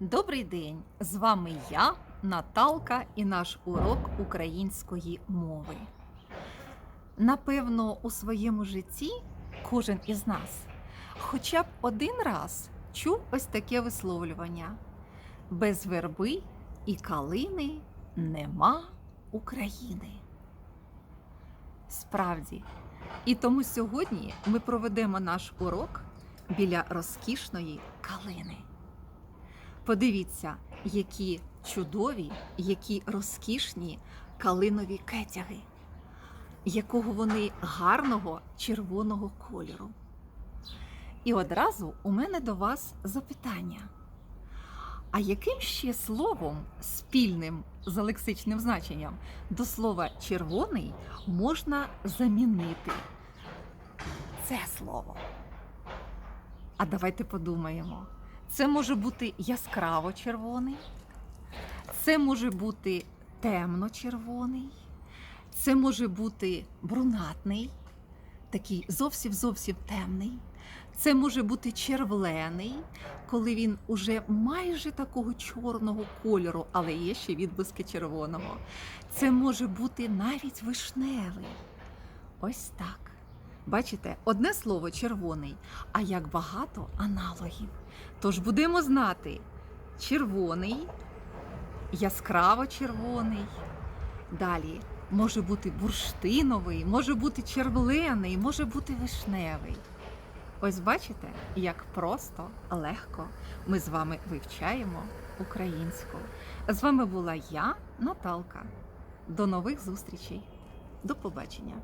Добрий день! З вами я, Наталка, і наш урок української мови. Напевно, у своєму житті кожен із нас хоча б один раз чув ось таке висловлювання: без верби і калини нема України. Справді. І тому сьогодні ми проведемо наш урок біля розкішної калини. Подивіться, які чудові, які розкішні калинові кетяги, якого вони гарного червоного кольору. І одразу у мене до вас запитання. А яким ще словом, спільним з лексичним значенням, до слова червоний можна замінити це слово? А давайте подумаємо. Це може бути яскраво червоний, це може бути темно-червоний, це може бути брунатний, такий зовсім зовсім темний. Це може бути червлений, коли він уже майже такого чорного кольору, але є ще відблиски червоного. Це може бути навіть вишневий. Ось так. Бачите, одне слово червоний, а як багато аналогів. Тож будемо знати червоний, яскраво червоний. Далі може бути бурштиновий, може бути червлений, може бути вишневий. Ось бачите, як просто, легко ми з вами вивчаємо українську. З вами була я, Наталка. До нових зустрічей. До побачення!